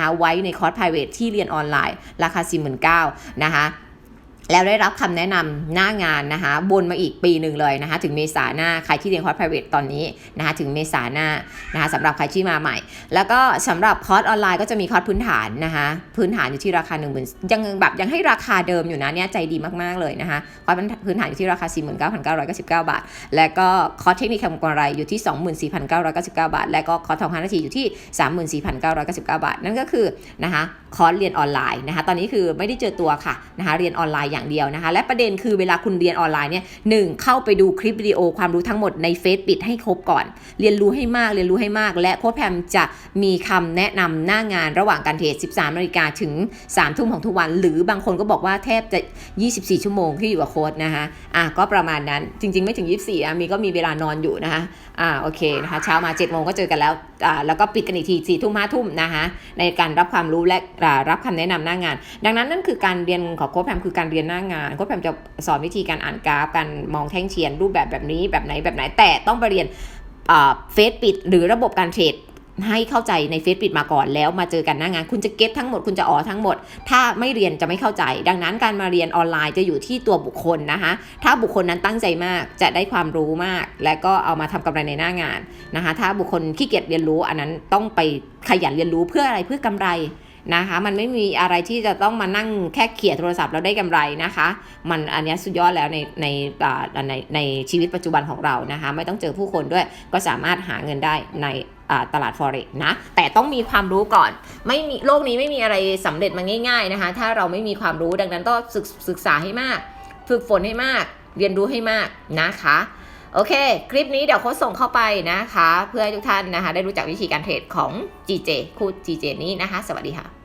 นะคะไว้ในคอร์ส private ที่เรียนออนไลน์ ราคา 49,000นะคะ แล้วได้รับคำแนะนำหน้างานนะคะบนมาอีกปีหนึ่งเลยนะคะถึงเมษาหน้าใครที่เรียนคอร์ส private ตอนนี้นะคะถึงเมษาหน้านะคะสำหรับใครที่มาใหม่ แล้วก็สำหรับคอร์สออนไลน์ก็จะมีคอร์สพื้นฐานนะคะพื้นฐานอยู่ที่ราคา1 0,000ยังแบบยังให้ราคาเดิมอยู่นะเนี่ยใจดีมากๆเลยนะคะคอร์สพื้นฐานอยู่ที่ราคา 49,999 บาท และก็คอร์สเทคนิคทำกำไรอยู่ที่ 24,999 บาท และก็คอร์สทอง5นาทีอยู่ที่ 34,999 บาท นั่นก็คือนะคะคอร์สเรียนออนไลน์นะคะตอนนี้คือไม่ได้เจอตัวค่ะนะคะเรียนออนไลน์อย่างเดียวนะคะ และประเด็นคือเวลาคุณเรียนออนไลน์เนี่ยหนึ่งเข้าไปดูคลิปวิดีโอความรู้ทั้งหมดในเฟซปิดให้ครบก่อน เรียนรู้ให้มากเรียนรู้ให้มาก และโค้ชแพมจะมีคำแนะนำหน้างานระหว่างการเทรด13นาฬิกาถึง3ทุ่มของทุกวัน หรือบางคนก็บอกว่าแทบจะ 24 ชั่วโมงที่อยู่กับโค้ชนะคะอะก็ประมาณนั้นจริง ๆ ไม่ถึง 24อะมีก็มีเวลานอนอยู่นะคะอ่าโอเคนะคะเช้ามา7โมงก็เจอกันแล้วอ่าแล้วก็ปิดกันอีกที4ทุ่ม5ทุ่มนะคะในการรับความรู้และรับคำแนะนำหน้างาน ดังนั้นนั่นคือการเรียนของโค้ชแพมคือการเรียนหน้างานโค้ชแพมจะสอนวิธีการอ่านกราฟการมองแท่งเชียนรูปแบบแบบนี้แบบไหนแบบไหนแต่ต้องไปเรียนเฟซปิดหรือระบบการเทรดให้เข้าใจในเฟซปิดมาก่อนแล้วมาเจอกันหน้างาน คุณจะเก็ตทั้งหมดคุณจะอ๋อทั้งหมด ถ้าไม่เรียนจะไม่เข้าใจ ดังนั้นการมาเรียนออนไลน์จะอยู่ที่ตัวบุคคลนะคะถ้าบุคคลนั้นตั้งใจมากจะได้ความรู้มาก และก็เอามาทำกำไรในหน้างานนะคะถ้าบุคคลขี้เกียจเรียนรู้อันนั้นต้องไปขยันเรียนรู้เพื่ออะไรเพื่อกำไร นะคะ มันไม่มีอะไรที่จะต้องมานั่งแค่เขี่ยโทรศัพท์แล้วได้กำไรนะคะ มันอันนี้สุดยอดแล้วในในในในชีวิตปัจจุบันของเรานะคะ ไม่ต้องเจอผู้คนด้วยก็สามารถหาเงินได้ในตลาด forex นะ แต่ต้องมีความรู้ก่อน ไม่มีโลกนี้ไม่มีอะไรสำเร็จมาง่าย ๆนะคะ ถ้าเราไม่มีความรู้ดังนั้นต้องศึกศึกษาให้มาก ฝึกฝนให้มาก เรียนรู้ให้มากนะคะโอเค คลิปนี้เดี๋ยวโค้ชส่งเข้าไปนะคะ เพื่อให้ทุกท่านนะคะ ได้รู้จักวิธีการเทรดของ GJ คูด GJ นี้นะคะ สวัสดีค่ะ